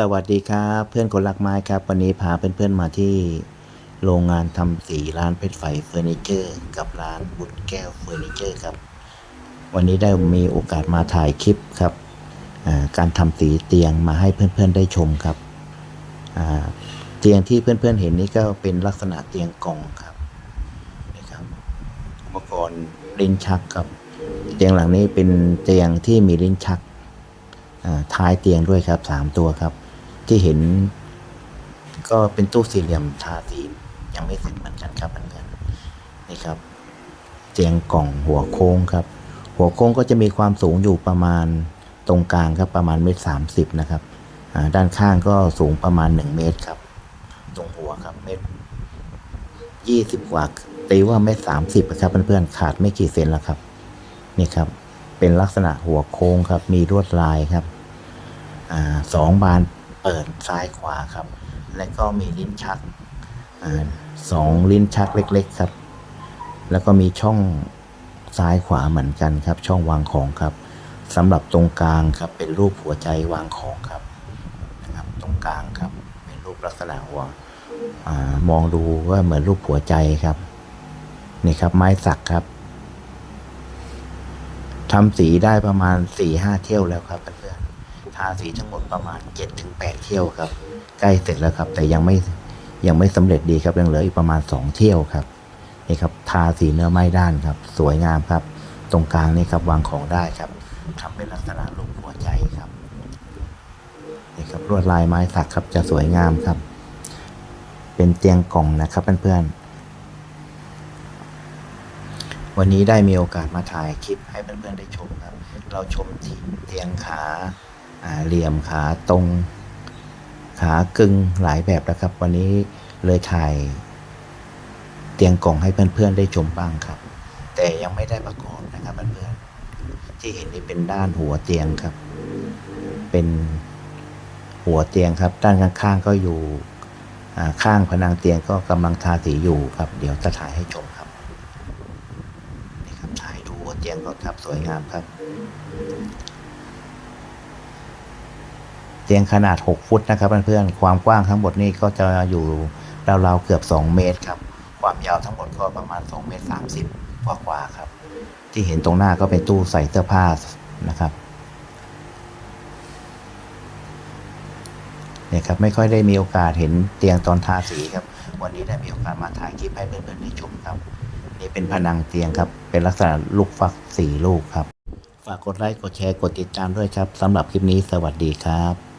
สวัสดีครับเพื่อนคนรักไม้ครับ วันนี้พาเพื่อนๆมาที่โรงงานทำสีร้านเพชรไฟเฟอร์นิเจอร์ กับร้านบุตแก้วเฟอร์นิเจอร์ครับ วันนี้ได้มีโอกาสมาถ่ายคลิปครับการทำสีเตียงมาให้เพื่อนๆได้ชมครับเตียงที่เพื่อนๆเห็นนี่ก็เป็นลักษณะเตียงกล่องครับนี่ครับอุปกรณ์ลิ้นชักครับ เตียงหลังนี้เป็นเตียงที่มีลิ้นชักท้ายเตียงด้วยครับสามตัวครับ ที่เห็น ก็เป็นตู้สี่เหลี่ยมทาสียังไม่เสร็จเหมือนกันครับเพื่อนๆนี่ครับ เตียงกล่องหัวโค้งครับ หัวโค้งก็จะมีความสูงอยู่ประมาณตรงกลางครับประมาณเมตรสามสิบนะครับด้านข้างก็สูงประมาณหนึ่งเมตรครับ ตรงหัวครับเมตรยี่สิบกว่าตีว่าเมตรสามสิบครับเพื่อนๆขาดไม่กี่เซนแล้วครับ นี่ครับ เป็นลักษณะหัวโค้งครับ มีลวดลายครับอสองบาน เปิดซ้ายขวาครับ และก็มีลิ้นชักอสองลิ้นชักเล็ก ๆครับ แล้วก็มีช่องซ้ายขวาเหมือนกันครับ ช่องวางของครับสำหรับตรงกลางครับ เป็นรูปหัวใจวางของครับนะครับ ตรงกลางครับ เป็นรูปลักษณะหัวอมองดูว่าเหมือนรูปหัวใจครับ นี่ครับ ไม้สักครับทำสีได้ประมาณสี่ห้าเที่ยวแล้วครับเพื่อน ทาสีทั้งหมดประมาณเจ็ดถึงแปดเที่ยวครับ ใกล้เสร็จแล้วครับ แต่ยังไม่ยังไม่สำเร็จดีครับยังเหลืออีกประมาณสองเที่ยวครับนี่ครับทาสีเนื้อไม้ด้านครับ สวยงามครับ ตรงกลางนี่ครับวางของได้ครับทำเป็นลักษณะรูปหัวใจครับนี่ครับลวดลายไม้สักครับจะสวยงามครับ เป็นเตียงกล่องนะครับเพื่อนๆวันนี้ได้มีโอกาสมาถ่ายคลิปให้เพื่อนๆได้ชมครับ เราชมที่เตียงขา อ่าเหลี่ยมขาตรง ขากึ่งหลายแบบแล้วครับ วันนี้เลยถ่ายเตียงกล่องให้เพื่อนๆได้ชมบ้างครับ แต่ยังไม่ได้ประกอบนะครับเพื่อนๆที่เห็นนี่เป็นด้านหัวเตียงครับ เป็นหัวเตียงครับ ด้านข้างๆก็อยู่ข้างผนังเตียงก็กำลังทาสีอยู่ครับ เดี๋ยวจะถ่ายให้ชมครับนี่ครับถ่ายดูหัวเตียงก็ครับสวยงามครับ เตียงขนาด 6 ฟุตนะครับเพื่อนๆความกว้างทั้งหมดนี่ก็จะอยู่ราวๆเกือบ 2 เมตรครับ ความยาวทั้งหมดก็ประมาณ 2 เมตร 30กว่าๆครับ ที่เห็นตรงหน้าก็เป็นตู้ใส่เสื้อผ้านะครับเนี่ยครับไม่ค่อยได้มีโอกาสเห็นเตียงตอนทาสีครับ วันนี้ได้มีโอกาสมาถ่ายคลิปให้เพื่อนๆได้ชมครับ นี่เป็นผนังเตียงครับ เป็นลักษณะลูกฟักสี่ลูกครับ ฝากกดไลค์กดแชร์กดติดตามด้วยครับสำหรับคลิปนี้สวัสดีครับ